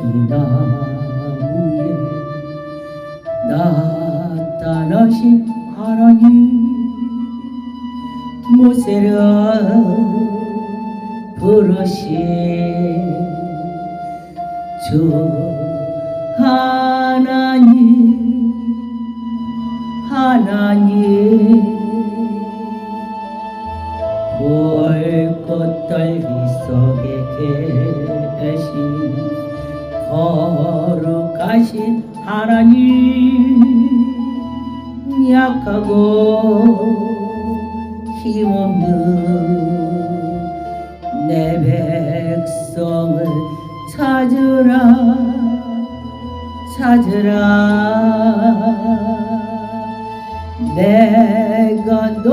떨기나무에 나타나신 하나님 모세라 부르신 주 하나님 하나님. 불꽃 떨기 속에 계신 거룩하신 하나님 약하고 힘없는 내 백성을 찾으라 찾으라. 내가 너